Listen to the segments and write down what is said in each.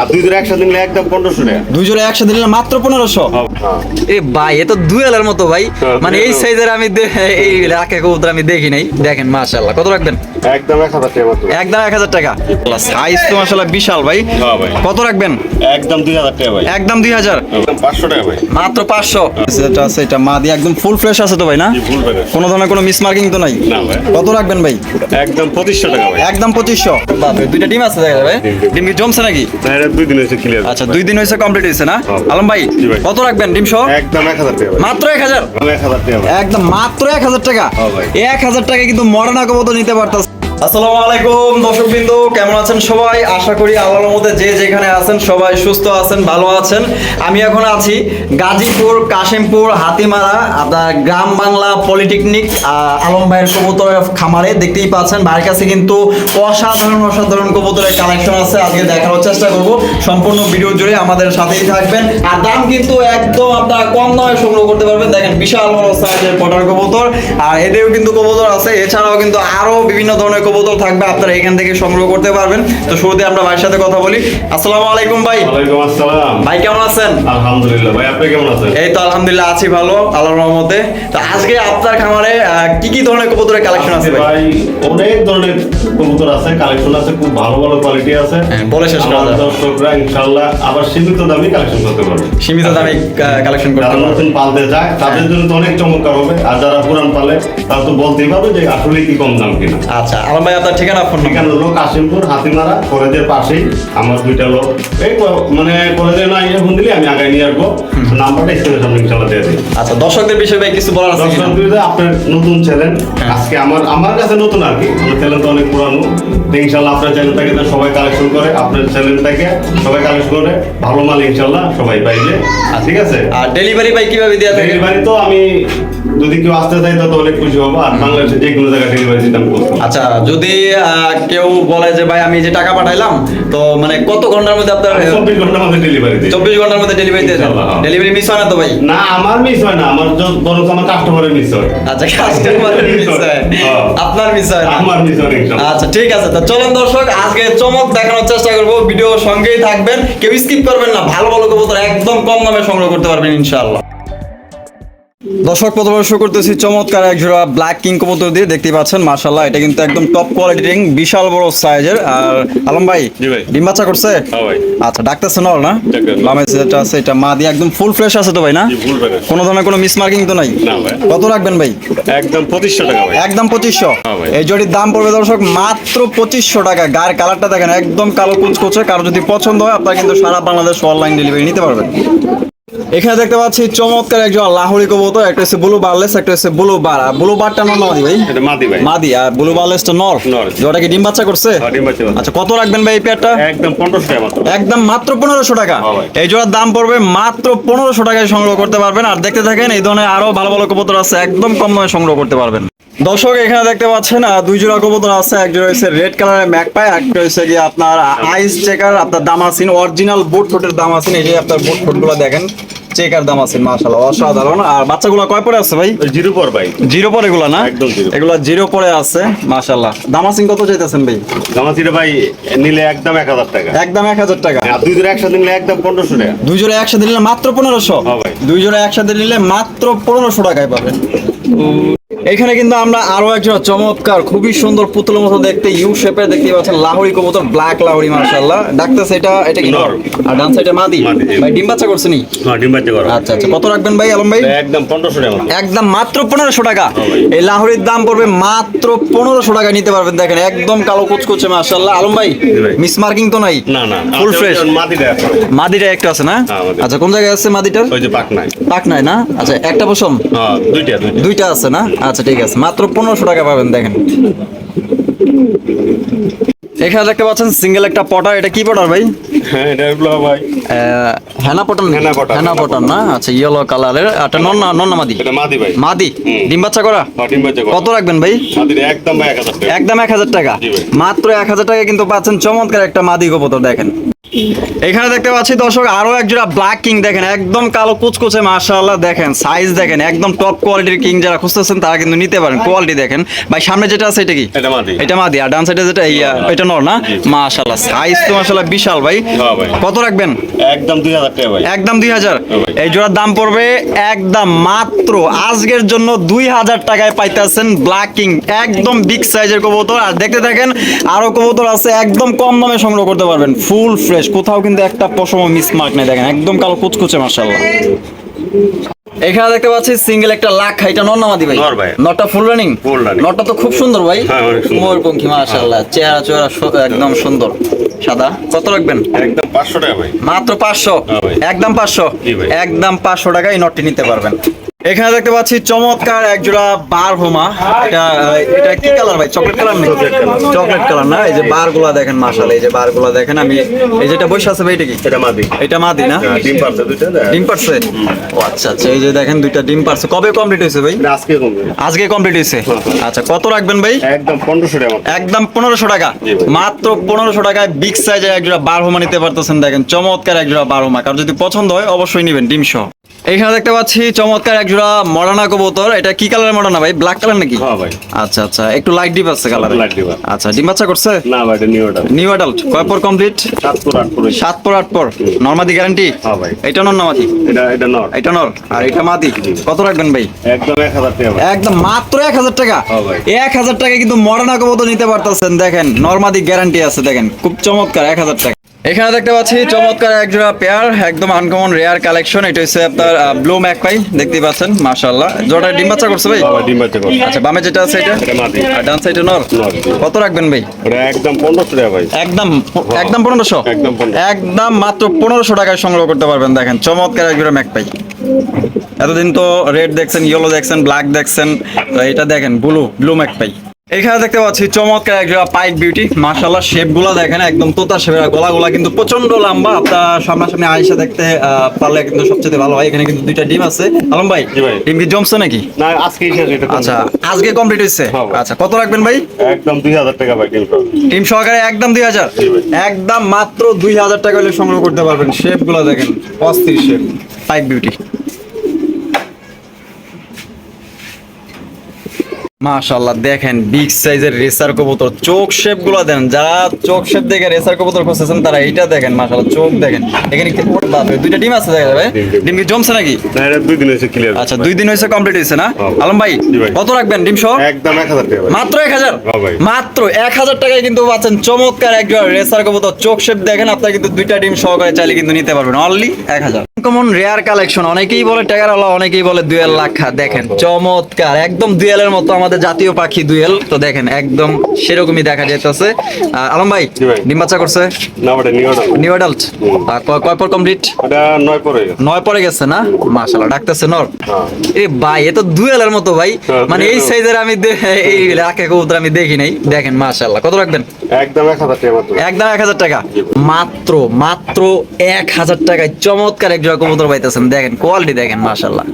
আর দুই জোড়া একসাথে নিলে একদম পনেরোশো টাকা। দুই জোড়া একসাথে নিলে মাত্র পনেরোশো? হ্যাঁ। এ ভাই এ তো দুয়েলের মতো ভাই। হ্যাঁ, মানে এই সাইজের আমি এই রাখে কবুতর আমি দেখি নাই। দেখেন মাশাল্লাহ কত রাখবেন? একদম এক হাজার টাকা মাত্র। একদম এক হাজার টাকা। সাইজ তো বিশাল ভাই। হ্যাঁ ভাই। কত রাখবেন? একদম দুই হাজার টাকা ভাই। একদম দুই হাজার। একদম পাঁচশো টাকা ভাই। মাত্র আছে এটা মা দিয়ে একদম ফুল ফ্রেশ আছে তো ভাই না? কোনো ধরনের কোনো মিস মার্কিং তো নাই? না ভাই। কত রাখবেন ভাই? একদম পঁচিশশো টাকা ভাই। একদম দুইটা ডিম আছে দেখা ডিম, কি জমছে নাকি? না, এটা দুই দিন হয়েছে ক্লিয়ার আচ্ছা দুই দিন হয়েছে কমপ্লিট হয়েছে না। আলম ভাই কত রাখবেন ডিম সহ? একদম এক হাজার টাকা মাত্র এক হাজার? টাকা একদম মাত্র এক হাজার টাকা? হ্যাঁ ভাই। এক হাজার টাকা কিন্তু কবুতর নিতে পারতাস আসসালামু আলাইকুম দর্শক বিন্দু কেমন আছেন সবাই? আশা করি আল্লাহর মধ্যে যে যেখানে আছেন সবাই সুস্থ আছেন, ভালো আছেন। আমি এখন আছি গাজীপুর, কাশিমপুর, হাতিমারা, আপনার গ্রাম বাংলা পলিটেকনিক আলম ভাইয়ের কবুতরের খামারে। দেখতেই পাচ্ছেন, ভাইয়ের কাছে কিন্তু অসাধারণ অসাধারণ কবুতরের কালেকশন আছে। আজকে দেখানোর চেষ্টা করব। সম্পূর্ণ ভিডিও জুড়ে আমাদের সাথেই থাকবেন। আর দাম কিন্তু একদম আপনারা কম দামে সংগ্রহ করতে পারবেন। দেখেন, বিশাল বড় সাইজের পটার কবুতর। আর এদেরও কিন্তু কবুতর আছে। এছাড়াও কিন্তু আরও বিভিন্ন ধরনের কবুতর থাকবে আপনারা এখান থেকে সংগ্রহ করতে পারবেন। তো শুরুতে আমরা ভাইয়ের সাথে কথা বলি। আসসালামু আলাইকুম ভাই। ওয়ালাইকুম আসসালাম। ভাই কেমন আছেন? আলহামদুলিল্লাহ। ভাই আপনি কেমন আছেন? এই তো আলহামদুলিল্লাহ আছি ভালো আল্লাহর রহমতে। তো আজকে আপনার খামারে কি কি ধরনের কবুতরের কালেকশন আছে ভাই? অনেক ধরনের কবুতর আছে কালেকশন আছে খুব ভালো ভালো কোয়ালিটি আছে। হ্যাঁ, বলে শেষ করা আমার দর্শকরা ইনশাআল্লাহ আবার সীমিত দামে কালেকশন করতে পারবে। সীমিত দামে কালেকশন করতে যারা পারবেন নতুন পালতে যায় তাদের জন্য তো অনেক চমৎকার হবে। আর যারা পুরান পালে তারা তো বলতেই পারবে যে আসলে কি কম দাম কিনা। আচ্ছা আলম ভাই আপনার ঠিকানা ফোন কাশিমপুর হাতিমারা কলেজের পাশেই। আমার দুইটা লোক। এই মানে না ইয়ে ফোন দিলে আমি আগে নিয়ে আসব। নাম্বারটা স্ক্রিনের সামনে ইনশাআল্লাহ দিয়ে দিই। আচ্ছা দর্শকদের বিষয়ে ভাই কিছু বলার আছে আপনার নতুন চ্যানেল। হ্যাঁ। আজকে আমার আমার কাছে নতুন আর কি। আমার চ্যানেল তো অনেক পুরানো। ইনশাল্লাহ আপনার চ্যানেলটাকে সবাই কালেকশন করে। আপনার চ্যানেলটাকে সবাই কালেকশন করে। ভালো মাল ইনশাল্লাহ সবাই পাইলে ঠিক আছে? আর ডেলিভারি ভাই কীভাবে দেওয়া ডেলিভারি তো আমি যদি কেউ আসতে চাই অনেক খুশি হব। আর বাংলাদেশে যে কোনো জায়গায় ডেলিভারি আচ্ছা যদি কেউ বলে যে ভাই আমি যে টাকা পাঠাইলাম তো মানে কত ঘণ্টার মধ্যে আপনার চব্বিশ ঘণ্টার মধ্যে ডেলিভারি চব্বিশ ঘণ্টার মধ্যে ডেলিভারি দিয়ে ডেলিভারি মিস হয় না তো ভাই? না আমার মিস হয় না। আমার বরং আমার কাস্টমারের মিস হয়। আচ্ছা কাস্টমার মিস হয়। হ্যাঁ। আপনার মিস হয় আমার মিস হয় আচ্ছা ঠিক আছে। তো চলুন দর্শক আজকে চমক দেখানোর চেষ্টা করব। ভিডিও সঙ্গেই থাকবেন। কেউ স্কিপ করবেন না। ভালো ভালো কবুতর একদম কম দামে সংগ্রহ করতে পারবেন ইনশাআল্লাহ। দর্শক প্রথমে শুরু করতেছি চমৎকার এক জোড়া ব্ল্যাক কিং কবুতর দিয়ে। দেখতে পাচ্ছেন মার্শাল্লাহ এটা কিন্তু একদম টপ কোয়ালিটি রিং বিশাল বড় সাইজের আর আলম ভাই। ডিম বাচ্চা করছে? হ্যাঁ ভাই। আচ্ছা ডাক্তার নল না। বামে যেটা আছে এটা মা দিয়ে একদম ফুল ফ্রেশ আছে তো ভাই না? কোনো ধরনের কোনো মিস মার্কিং তো নাই? না ভাই। কত রাখবেন ভাই? একদম পঁচিশশো টাকা ভাই। একদম পঁচিশশো। হ্যাঁ। এই জটির দাম পড়বে দর্শক মাত্র পঁচিশশো টাকা। গায়ের কালারটা দেখেন একদম কালো কুচকুচে। কারও যদি পছন্দ হয় আপনারা কিন্তু সারা বাংলাদেশ অনলাইন ডেলিভারি নিতে পারবেন। এখানে দেখতে পাচ্ছি চমৎকার একজন লাহোরি কবুতর একটা হচ্ছে ব্লু বারলেস একটা হচ্ছে ব্লু বার আর ব্লু বারটা নর নামাদি ভাই? এটা মাদি ভাই। মাদি আর ব্লু বারলেসটা নর। নর। যেটা কি ডিম বাচ্চা করছে? হ্যাঁ, ডিম বাচ্চা আচ্ছা কত রাখবেন ভাই এই পেয়ারটা? একদম পনেরোশো টাকা মাত্র। একদম মাত্র পনেরোশো টাকা। হ্যাঁ এই জোড়ার দাম পড়বে মাত্র পনেরোশো টাকায় সংগ্রহ করতে পারবেন আর দেখতে থাকেন এই ধরনের আরও ভালো ভালো কবুতর আছে একদম কম দামে সংগ্রহ করতে পারবেন। দর্শক এখানে দেখতে পাচ্ছেন দুই জোড়া কবুতর আছে। এক জোড়া হচ্ছে রেড কালারের ম্যাক পাই একটা হচ্ছে গিয়ে আপনার আইস চেকার আপনার দামাসিন অরিজিনাল বুট ফুটের দামাসিন এই যে আপনার বুট ফুটগুলো দেখেন চেকার দাম দামাসিন মাশাআল্লাহ অসাধারণ। আর বাচ্চাগুলো কয় পরে আছে ভাই? জিরো পর ভাই। জিরো পরে এগুলো না? একদম zero। এগুলো জিরো পরে আছে মাশাআল্লাহ। দামাসিন কত চাইতেছেন ভাই? জামাতিটা ভাই নিলে একদম এক হাজার টাকা। একদম এক হাজার টাকা। আর দুই জোড়া একসাথে নিলে একদম পনেরোশো টাকা। দুই জোড়া একসাথে নিলে মাত্র পনেরোশো? হ্যাঁ ভাই। দুই জোড়া একসাথে নিলে মাত্র পনেরোশো টাকায় পাবেন। এখানে কিন্তু আমরা আরও একজন চমৎকার খুবই সুন্দর পুতুলের মতো দেখতে ইউ শেপের দেখতে পাচ্ছেন লাহোরি কবুতর ব্ল্যাক লাহোরি মার্শাল্লাহ ডাকতেছে এটা এটা কি? নর। আর ডান সাইডে মাদি? ভাই ডিম বাচ্চা করছে নি? হ্যাঁ ডিম বাচ্চা করো। আচ্ছা আচ্ছা কত রাখবেন ভাই আলম ভাই? একদম পনেরোশো টাকা। একদম মাত্র পনেরোশো টাকা। এই লাহোরির দাম পড়বে মাত্র পনেরোশো টাকা নিতে পারবেন দেখেন একদম কালো কুচকুচে মার্শাল্লাহ আলম ভাই মিস মার্কিং তো নাই? না না ফুল ফ্রেশ মাদিটা আছে। মাদিটা একটা আছে না? হ্যাঁ, আচ্ছা কোন জায়গায় আছে মাদিটার? ওই যে পাক নাই পাক নাই না? আচ্ছা একটা পশম? হ্যাঁ দুইটা। দুইটা দুইটা আছে না? আচ্ছা ঠিক আছে। মাত্র পনেরোশো টাকা পাবেন দেখেন। এখানে দেখতে পাচ্ছেন সিঙ্গেল একটা পটার। এটা কি পটার ভাই? হ্যাঁ এটা হলো ভাই। হেনা পটন হেনা পটন, হেনা হেনা পটন না? আচ্ছা ইয়েলো কালারের একটা নন্না নন্না মাদি। এটা মাদি ভাই। মাদি? ডিম বাচ্চা করা? হ্যাঁ ডিম বাচ্চা করো। কত রাখবেন ভাই? একদম এক হাজার টাকা। একদম মাত্র এক হাজার টাকা কিন্তু পাচ্ছেন চমৎকার একটা মাদি কবুতর দেখেন। এখানে দেখতে পাচ্ছি দর্শক আরও এক জোড়া ব্ল্যাক কিং দেখেন একদম কালো কুচকুচে মাশাআল্লাহ দেখেন সাইজ দেখেন একদম টপ কোয়ালিটির কিং যারা খুঁজতেছেন তারা কিন্তু নিতে পারেন কোয়ালিটি দেখেন। ভাই সামনে যেটা আছে এটা কি? এটা মাদি। এটা মাদি আর ডান সাইডে যেটা এই আহ, এটা নর না? মাশাআল্লাহ সাইজ তো মাশাআল্লাহ বিশাল ভাই। হ্যাঁ কত রাখবেন? একদম দুই হাজার টাকা ভাই। একদম দুই হাজার। হ্যাঁ ভাই। এই জোড়ার দাম পড়বে একদম মাত্র আজকের জন্য দুই হাজার টাকায় পাইতেছেন ব্ল্যাক কিং একদম বিগ সাইজের কবুতর। আর দেখতে থাকেন আরও কবুতর আছে একদম কম দামে সংগ্রহ করতে পারবেন ফুল ফ্রেশ কোথাও কিন্তু একটা পশম মিস মার্ক নেই দেখেন একদম কালো কুচকুচে মার্শাল্লাহ এখানে দেখতে পাচ্ছি সিঙ্গেল একটা লাখ এটা নর নামাদি ভাই? নটটা ফুল রানিং নটটা তো খুব সুন্দর ভাই। হ্যাঁ। ময়ূরপঙ্খী মাশাআল্লাহ। চেহারা চেহারা একদম সুন্দর। সাদা। কত রাখবেন? একদম পাঁচশো টাকা ভাই। মাত্র পাঁচশো? হ্যাঁ ভাই। একদম পাঁচশো? জি ভাই। একদম পাঁচশো টাকায় নটটি নিতে পারবেন। এখানে দেখতে পাচ্ছি চমৎকার এক জোড়া বার হোমা এটা এটা কি কালার ভাই? চকলেট কালার নাকি? Chocolate colour. না? এই যে বারগুলা দেখেন মাশাল এই যে বারগুলা দেখেন আমি এই যেটা বসে আছে ভাই এটা কি? এটা মাদি। এটা মাদি না? হ্যাঁ, ডিম পারছে দুইটা দেখ। ডিম পারছে? ও আচ্ছা আচ্ছা এই যে দেখেন দুইটা ডিম পারছে। কবে কমপ্লিট হয়েছে ভাই? আজকে কমবে আজকে কমপ্লিট হয়েছে? আচ্ছা কত রাখবেন ভাই? একদম পনেরোশো টাকা। একদম পনেরোশো টাকা। মাত্র পনেরোশো টাকায় বিগ সাইজের এক জোড়া বার হোমা নিতে পারতেছেন দেখেন চমৎকার এক জোড়া বার হোমা কারণ যদি পছন্দ হয় অবশ্যই নেবেন ডিম সহ। এখানে দেখতে পাচ্ছি চমৎকার এক জোড়া মডানা কবুতর। এটা কি কালারের মডানা ভাই? ব্ল্যাক কালার নাকি? হ্যাঁ ভাই। আচ্ছা আচ্ছা। একটু লাইট ডিপ আছে কালার deep আছে। আচ্ছা ডিম বাচ্চা করছে? না ভাই এটা নিউ এটা নিউ অ্যাডাল্ট কয় পর কমপ্লিট সাত ফুট আট ফুট হয়েছে। সাত পর আট পর। নর্মাদি গ্যারান্টি হ্যাঁ ভাই। এটা নর নামাদি এটা এটা নট এটা নর। আর এটা মাদি? কত রাখবেন ভাই? একদম এক হাজার টাকা একদম মাত্র এক হাজার টাকা? হ্যাঁ ভাই। এক হাজার টাকা কিন্তু মডার্না কবুতর নিতে পারতেছেন দেখেন। নর্মাদি গ্যারান্টি আছে দেখেন। খুব চমৎকার এক হাজার টাকা। এখানে দেখতে পাচ্ছি চমৎকার একজোড়া পেয়ার একদম আনকমন রেয়ার কালেকশন এটা হচ্ছে আপনার ব্লু ম্যাক পাই দেখতেই পাচ্ছেন মাশাআল্লাহ। জোড়া ডিম বাচ্চা করছে ভাই? ডিম বাচ্চা করছে। আচ্ছা বামে যেটা আছে এটা? আর ডান সাইডে নর? নর। কত রাখবেন ভাই? একদম পনেরোশো টাকা ভাই। একদম একদম পনেরোশো? একদম 1500 একদম মাত্র পনেরোশো টাকায় সংগ্রহ করতে পারবেন দেখেন চমৎকার এক জোড়া ম্যাক পাই এতদিন তো রেড দেখছেন ইয়েলো দেখছেন ব্ল্যাক দেখছেন। তো এটা দেখেন ব্লু ব্লু ম্যাক পাই এখানে দেখতে পাচ্ছি চমৎকার এক জোড়া পাইক বিউটি। মাশাআল্লাহ শেপগুলা দেখেন একদম তোতা শেপের। গলা গুলা কিন্তু প্রচণ্ড লম্বা। আপনার সামনাসামনি আয়সা দেখতে পারলে কিন্তু সবচেয়ে ভালো হয়। এখানে কিন্তু দুইটা ডিম আছে। আলম ভাই ডিম কি জমছে নাকি? না আজকে আচ্ছা আজকে কমপ্লিট হয়েছে? হ্যাঁ আচ্ছা কত রাখবেন ভাই? একদম দুই হাজার টাকা ভাই ডিম সহকারে একদম দুই হাজার? একদম মাত্র দুই হাজার টাকা হলে সংগ্রহ করতে পারবেন। শেপগুলা দেখেন অস্থির শেপ পাইক বিউটি। মাশাআল্লাহ দেখেন বিগ সাইজের রেসার কবুতর। চোখ শেপগুলো দেন যারা চোখ শেপ দেখে রেসার কবুতর খুঁজতেছেন তারা এইটা দেখেন মাশাআল্লাহ চোখ দেখেন। এখানে বাপরে দুইটা ডিম আছে দেখা যাবে? ডিম, কি জমছে নাকি? দুই দিন হয়েছে ক্লিয়ার আচ্ছা দুই দিন হয়েছে কমপ্লিট হয়েছে না? হ্যাঁ। আলম ভাই কত রাখবেন ডিম সহ? একদম এক হাজার টাকা মাত্র এক হাজার? হ্যাঁ মাত্র এক হাজার টাকায় কিন্তু পাচ্ছেন চমৎকার একজন রেসার কবুতর। চোখ শেপ দেখেন আপনার কিন্তু দুইটা ডিম সহকারে চাইলে কিন্তু নিতে পারবেন। অনলি এক হাজার। কমন রেয়ার কালেকশন অনেকেই বলে টাকারওয়ালা অনেকেই বলে দুয়েল লাখা দেখেন চমৎকার। একদম দুয়েলের মতো আমাদের জাতীয় পাখি দুয়েল। তো দেখেন একদম সেরকমই দেখা যেতেছে আলম ভাই ডিম বাচ্চা করছে? নিউ অ্যাডাল্ট কয় পর কমপ্লিট এটা নয় পরে গেছে। নয় পরে গেছে না? মাশাআল্লাহ ডাকতেছে নর। হ্যাঁ। এ ভাই এ তো দুয়েলের মতো ভাই। হ্যাঁ, মানে এই সাইজের আমি এই রাখে কবুতর আমি দেখি নাই। দেখেন মাশাআল্লাহ কত রাখবেন? একদম এক হাজার টাকা মাত্র। একদম এক হাজার টাকা। মাত্র মাত্র এক হাজার টাকায় চমৎকার এক কবুতর পাইতেছেন। দেখেন কোয়ালিটি দেখেন মাশাআল্লাহ।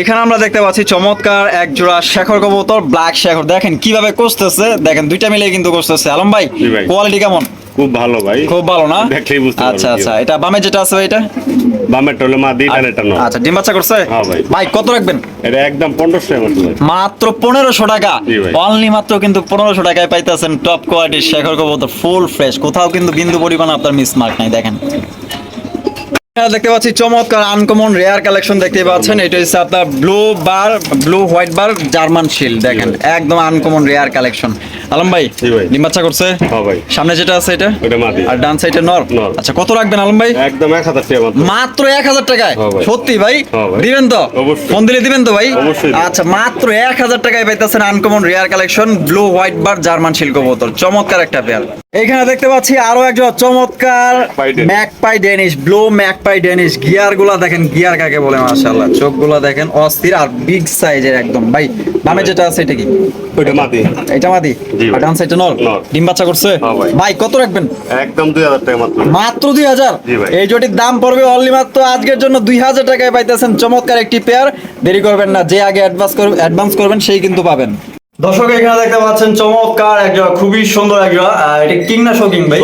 এখানে আমরা দেখতে পাচ্ছি চমৎকার এক জোড়া শেখর কবুতর ব্ল্যাক শেখর। দেখেন কীভাবে কষতেছে? দেখেন দুইটা মিলে কিন্তু কষতেছে। আলম ভাই কোয়ালিটি কেমন? খুব ভালো ভাই। খুব ভালো না? দেখলেই বুঝতে আচ্ছা আচ্ছা এটা বামে যেটা আছে এটা? বামের টলে মা নয় আচ্ছা ডিম বাচ্চা করছে? হ্যাঁ ভাই। ভাই কত রাখবেন? এটা একদম পনেরোশো টাকা মাত্র ভাই মাত্র পনেরোশো টাকা। জি অনলি মাত্র কিন্তু পনেরোশো টাকায় পাইতেছেন টপ কোয়ালিটির শেখর কবুতর ফুল ফ্রেশ কোথাও কিন্তু বিন্দু পরিমাণ আপনার মিস মার্ক নাই দেখেন। দেখতে পাচ্ছি চমৎকার আনকমন রেয়ার কালেকশন দেখতে পাচ্ছেন। এটা হচ্ছে আপনার blue bar blue white bar German silk দেখেন। একদম আনকমন রেয়ার কালেকশন আলম ভাই ভাই। ডিম বাচ্চা করছে? হ্যাঁ ভাই। সামনে যেটা আছে এটা? ওটা মাদি আর ডান সাইডে নর। আচ্ছা কত রাখবেন আলম ভাই? একদম এক হাজার টাকা মাত্র। মাত্র এক হাজার টাকায়? হ্যাঁ সত্যি ভাই? হ্যাঁ দিবেন তো? ফোন দিলে দিবেন তো ভাই? আচ্ছা মাত্র এক হাজার টাকায় পাইতেছেন uncommon rare collection blue white bar German silk বোতল চমৎকার একটা পেয়ার এখানে দেখতে পাচ্ছি আরও একজন চমৎকার। Magpie Danish blue magpie Danish গিয়ারগুলা দেখেন গিয়ার কাকে বলে মাশাআল্লাহ। চোখগুলা দেখেন অস্থির আর বিগ সাইজের একদম। ভাই বামে যেটা আছে এটা কি? ওটা মাদি এটা মাদি ভাই। ডান সাইডে নর। ডিম বাচ্চা করছে? হ্যাঁ ভাই। কত রাখবেন? একদম দুই হাজার টাকা মাত্র। মাত্র দুই হাজার? জি ভাই। এই জটির দাম পড়বে অনলি মাত্র আজকের জন্য দুই হাজার টাকায় পাইতেছেন চমৎকার একটি পেয়ার দেরি করবেন না যে আগে অ্যাডভান্স করবেন অ্যাডভান্স করবেন সেই কিন্তু পাবেন। দর্শক এখানে দেখতে পাচ্ছেন চমৎকার একটা খুবই সুন্দর একটা এটা কিং না শোকিং ভাই।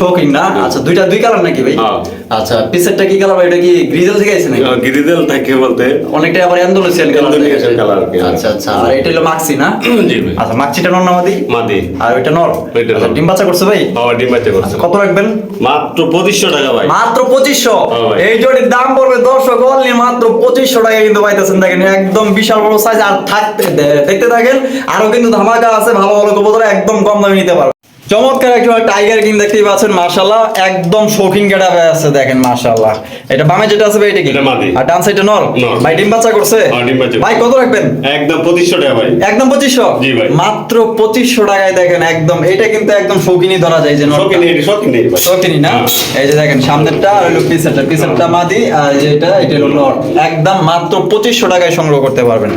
শোকিং না? আচ্ছা দুইটা দুই কালার নাকি ভাই? হ্যাঁ। আচ্ছা পিসেরটা কি কালার ভাই? এটা কি গ্রিজেল থেকে আছে নাকি? গিরিদেল থাকে বলতে। অনেকটা আবার এন্ডোলেসিয়ান কালার Andalusian colour আর কি। আচ্ছা আচ্ছা আর এটা হলো মাক্সি না? জি ভাই। আচ্ছা মাক্সিটা নর নামাদি মাদি? আর ওইটা নর? ওইটা আচ্ছা, ডিম বাচ্চা করছে ভাই? বাবা ডিম বাচ্চা করছে। কত রাখবেন? মাত্র পঁচিশশো টাকা ভাই। মাত্র পঁচিশশো? হ্যাঁ ভাই। এই জোটির দাম পড়বে দর্শক অনলি মাত্র পঁচিশশো টাকা কিন্তু পাইতেছেন। দেখেন একদম বিশাল বড় সাইজ আর থাকতে দেখতে থাকেন আরও কিন্তু ধামাকা আছে ভালো ভালো কবুতর একদম কম দামে নিতে পারবে। চমৎকার একটা টাইগার কিং দেখতেই পাচ্ছেন মাশাল্লাহ একদম শৌখিন গেটাপে আছে দেখেন মাশাল্লাহ এটা বামে যেটা আছে ভাই এটা কি। আর ডান সাইডে নর? নর। ভাই ডিম বাচ্চা করছে? হ্যাঁ, ডিম বাচ্চা ভাই কত রাখবেন? একদম পঁচিশশো টাকা ভাই। একদম পঁচিশশো? জি ভাই। মাত্র পঁচিশশো টাকায় দেখেন একদম এটা কিন্তু একদম শৌখিনই ধরা যায় যে নরটা। শৌখিন এটি শৌখিন নেই ভাই। সকিনি না? হ্যাঁ। এই যে দেখেন সামনেরটা আর হলো পিছেরটা। পিছেরটা মাদি আর যেটা এটা হলো নর। একদম মাত্র পঁচিশশো টাকায় সংগ্রহ করতে পারবেন।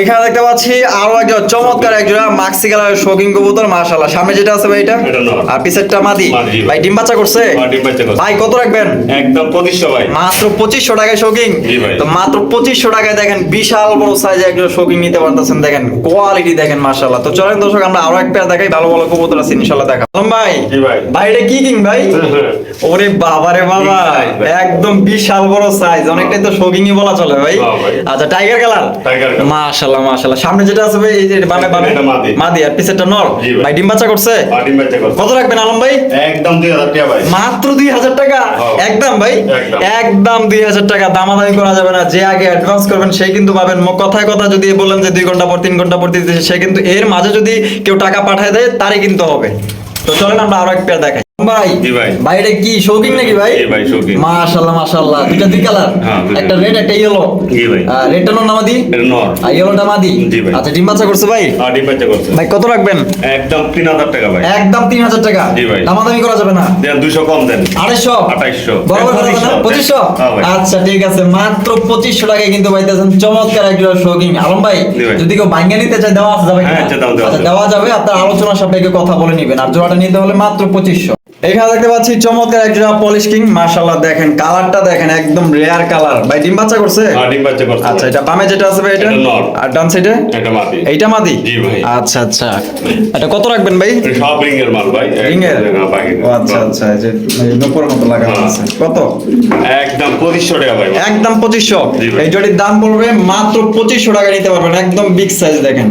এখানে দেখতে পাচ্ছি আরও একটা চমৎকার একজোড়া মাক্সি কালারের শৌখিন কবুতর মাশাআল্লাহ। সামনে যেটা আছে ভাই এটা? আর পিছেরটা মাদি। ভাই। ভাই ডিম বাচ্চা করছে? হ্যাঁ, ডিম বাচ্চা করছে। ভাই কত রাখবেন? একদম পঁচিশশো ভাই। মাত্র পঁচিশশো টাকায় শৌকিং তো মাত্র পঁচিশশো টাকায় দেখেন বিশাল বড় সাইজে একজন শৌকিং নিতে পারতেছেন। দেখেন কোয়ালিটি দেখেন মাশাল্লাহ তো চলেন দর্শক আমরা আরও এক পেয়ার দেখাই ভালো ভালো কবুতর আছে ইনশাল্লাহ দেখা ভাই ভাই। ভাই এটা কি কিং ভাই? ওরে বাবা রে বাবা। একদম বিশাল বড় সাইজ অনেকটাই তো শৌকিংই বলা চলে ভাই। আচ্ছা টাইগার কালার Tiger colour। মাশাল্লাহ মাশাল্লাহ সামনে যেটা আছে ভাই এই যে বামে বামে। এটা মাদি। মাদি আর পিছেরটা নর ভাই। ডিম বাচ্চা করছে? ডিম বাচ্চা করছে। কত রাখবেন আলম ভাই? একদম দুই হাজার টাকা ভাই। মাত্র দুই হাজার টাকা? হ্যাঁ। একদম ভাই? একদম। একদম দুই হাজার টাকা। দামাদামি করা যাবে না। যে আগে অ্যাডভান্স করবেন সেই কিন্তু পাবেন। কথায় কথা যদি বলেন যে দুই ঘণ্টা পর তিন ঘণ্টা পর দিতে সে কিন্তু এর মাঝে যদি কেউ টাকা পাঠায় দেয় তারই কিন্তু হবে। তো চলেন আমরা আরও এক পেয়ার দেখাই। ভাই ভাই। ভাই এটা কি শৌকিং নাকি ভাই? জি ভাই, শৌখিন। মাশাআল্লাহ মাশাআল্লাহ। দুইটা দুই কালার? হ্যাঁ, একটা রেড একটা ইয়েলো রেডটা নর নামাদি আর ইয়েলোটা মাদি? আচ্ছা ডিম বাচ্চা করছে ভাই? ডিম বাচ্চা করছে। ভাই কত রাখবেন? একদম তিন হাজার টাকা ভাই। একদম তিন হাজার টাকা? দামাদামি করা যাবে না? দেন দুশো কম দেন। আড়াইশো? আঠাইশশো বরাবর কথা বলে না? পঁচিশশো? হ্যাঁ আচ্ছা ঠিক আছে। মাত্র পঁচিশশো টাকায় কিন্তু পাইতেছেন চমৎকার একজন শৌখিন। আলম ভাই যদি কেউ ভাঙ্গা নিতে চায় দেওয়া যাবে হ্যাঁ, আচ্ছা, দেওয়া আচ্ছা, যাবে। দেওয়া যাবে আপনার আলোচনা সাপেক্ষে কথা বলে নিবেন। আর জোড়াটা নিতে হলে মাত্র পঁচিশশো। এখানে দেখতে পাচ্ছি চমৎকার একজন পলিশ কিং মাশাল্লাহ দেখেন কালারটা দেখেন একদম রেয়ার কালার। ভাই ডিম বাচ্চা করছে? আর ডিম বাচ্চা করছে। আচ্ছা এটা বামে যেটা আছে ভাই এটা? এটা আর ডান সাইডে এটা মাটি এইটা মাদি? জি ভাই। আচ্ছা আচ্ছা। এটা কত রাখবেন ভাই? সব রিং এর মাল ভাই। রিং এর হ্যাঁ, আচ্ছা আচ্ছা এই যে এই নূপুরের মতো লাগানো হ্যাঁ। আছে। কত? একদম পঁচিশশো টাকা ভাই। একদম পঁচিশশো। জি ভাই। এই জটির দাম পড়বে মাত্র পঁচিশশো টাকা নিতে পারবেন একদম বিগ সাইজ দেখেন।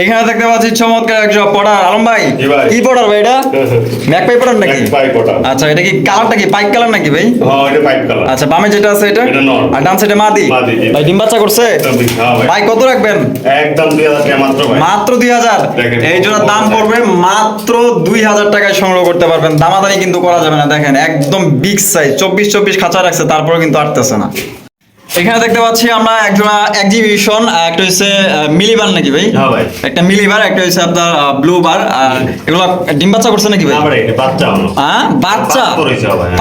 এখানে দেখতে পাচ্ছি চমৎকার একজন পড়ার। আলম ভাই কি পড়ার ভাই এটা? ম্যাক পাই পড়ার নাকি। আচ্ছা এটা কি কালারটা কি? পাইক কালার নাকি ভাই? হ্যাঁ এটা পাইপ কালার। আচ্ছা বামে যেটা আছে এটা। আর ডান সাইডে মাদি? ভাই ডিম বাচ্চা করছে? হ্যাঁ ভাই। কত রাখবেন? একদম দুই হাজার টাকা মাত্র ভাই। মাত্র দুই হাজার। এই জোড়ার দাম পড়বে মাত্র দুই হাজার টাকায় সংগ্রহ করতে পারবেন। দামাদানি কিন্তু করা যাবে না দেখেন একদম বিগ সাইজ চব্বিশ চব্বিশ খাঁচা রাখছে তারপরে কিন্তু আটতেছে না। এখানে দেখতে পাচ্ছি আমরা একজোড়া এক্সিবিশন একটা হচ্ছে মিলিবার নাকি ভাই? হ্যাঁ ভাই। একটা মিলিবার একটা হচ্ছে আপনার ব্লু বার আর এগুলো ডিম বাচ্চা করছে নাকি ভাই? না ভাই এটা বাচ্চা হ্যাঁ? বাচ্চা? ভাই।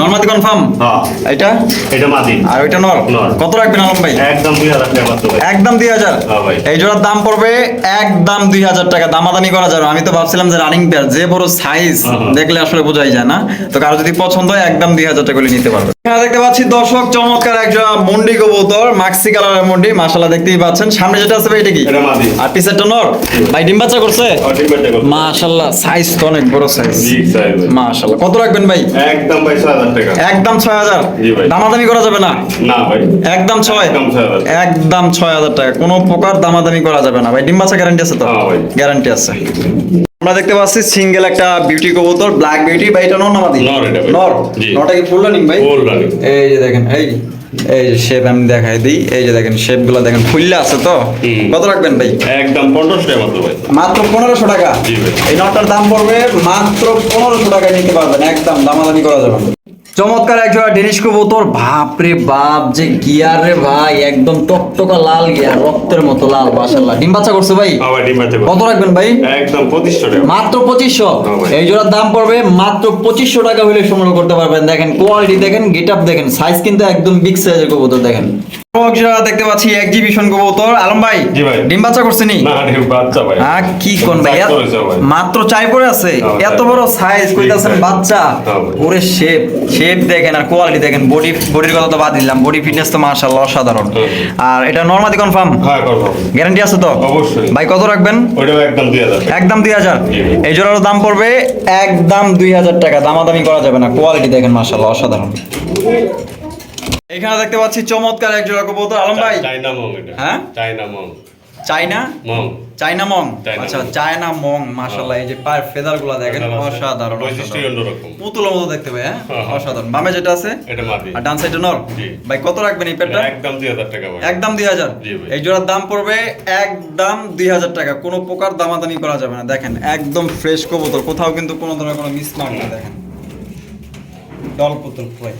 নর্মাদি কনফার্ম হ্যাঁ। এটা? এটা মাদি। আর ওইটা নর। কত রাখবেন আলম ভাই? একদম দুই হাজার টাকা মাত্র ভাই। একদম দুই হাজার? হ্যাঁ ভাই। এই জোড়ার দাম পড়বে একদম দুই হাজার টাকা। দামাদামি করা যাবে আমি তো ভাবছিলাম যে রানিং পেয়ার যে বড় সাইজ। দেখলে আসলে বোঝাই যায় না। তো কারও যদি পছন্দ হয় একদম দুই হাজার টাকা করে নিতে পারবে। এখানে দেখতে পাচ্ছি দর্শক চমৎকার একজন মন্ডি কবুতর মাক্সি কালারের মন্ডি মাশাল্লাহ দেখতেই পাচ্ছেন। সামনে যেটা আছে এটা কি? আর পিছেরটা নর? ভাই ডিম বাচ্চা করছে? মাশাল্লাহ সাইজ তো অনেক বড় সাইজ। মাশাল্লাহ কত রাখবেন ভাই? একদম ভাই ছয় হাজার টাকা। একদম ছয় হাজার? জি ভাই। দামাদামি করা যাবে না? না ভাই। একদম ছয়? একদম ছয় হাজার। একদম ছয় হাজার টাকা। কোনো প্রকার দামাদামি করা যাবে না। ভাই ডিম বাচ্চা গ্যারান্টি আছে তো? হ্যাঁ ভাই। গ্যারান্টি আছে। আমরা দেখতে পাচ্ছি সিঙ্গেল একটা বিউটি কবুতর ব্ল্যাক বিউটি বা এটা নর নামাদি নর এটা। নর। কি ফুল রানিং ভাই? Full running. এই যে দেখেন এই এই যে শেপ আমি দেখাই দিই এই যে দেখেন শেপগুলো দেখেন ফুললা আছে তো। কত রাখবেন ভাই? একদম পনেরোশো টাকা মাত্র ভাই। মাত্র পনেরোশো টাকা? এই নটটার দাম পড়বে মাত্র পনেরোশো টাকায় নিতে পারবেন একদম দামাদামি করা যাবে না। এক জোড়া ডেনিশ কবুতর। বাপ রে বাপ যে গিয়ার রে ভাই একদম টকটকা লাল গিয়ার রক্তের মতো লাল মাশাআল্লাহ। ডিম বাচ্চা করছে ভাই? আবার ডিম বাচ্চা কত রাখবেন ভাই? একদম 2500 টাকা। মাত্র পঁচিশশো। হ্যাঁ ভাই। এই জোড়ার দাম পড়বে মাত্র 2500 টাকা হলে সংগ্রহ করতে পারবেন। দেখেন কোয়ালিটি দেখেন গেটআপ দেখেন সাইজ কিন্তু একদম বিগ সাইজের কবুতর দেখেন। দেখতে পাচ্ছি এক্সিবিশন কবুতর। আলম ভাই জি ভাই। ডিম বাচ্চা করছেনি না? বাচ্চা ভাই। কি কোন ভাই। মাত্র চাই পড়ে আছে? হ্যাঁ, এত বড় সাইজ কইতাছেন বাচ্চা? হ্যাঁ, ভাই। ওরে শেপ শেপ দেখেন আর কোয়ালিটি দেখেন। বডি বডির কথা তো বাদ দিলাম। বডি ফিটনেস তো মাশাআল্লাহ অসাধারণ। আর এটা নরমালি কনফার্ম হ্যাঁ গ্যারান্টি আছে তো? অবশ্যই। ভাই কত রাখবেন? একদম দুই হাজার। এই জোড়ার দাম পড়বে একদম দুই হাজার টাকা। দামাদামি করা যাবে না। কোয়ালিটি দেখেন মাশাআল্লাহ অসাধারণ। এখানে দেখতে পাচ্ছি চমৎকার এক জোড়া কবুতর। আলম ভাই? চাইনা মং এটা। হ্যাঁ? চাইনা মং। চাইনা মং। চাইনা মং? আচ্ছা। চায়না মং মাশাআল্লাহ এই যে পায়ের ফেদারগুলা দেখেন অসাধারণ। পুতুলের মতো দেখতে পাই হ্যাঁ? হ্যাঁ, হ্যাঁ। অসাধারণ। বামে যেটা আছে? এটা মাদি। আর ডান সাইডে নর। ভাই কত রাখবেন এই পেটটা? একদম দুই হাজার টাকা ভাই। একদম দুই হাজার? জি ভাই। এই জোড়ার দাম পড়বে একদম দুই হাজার টাকা। কোনো প্রকার দামাদামি করা যাবে না। দেখেন একদম ফ্রেশ কবুতর। কোথাও কিন্তু কোনো ধরনের কোনো মিসমার্ক না দেখেন। ডল পুতুল ভাই।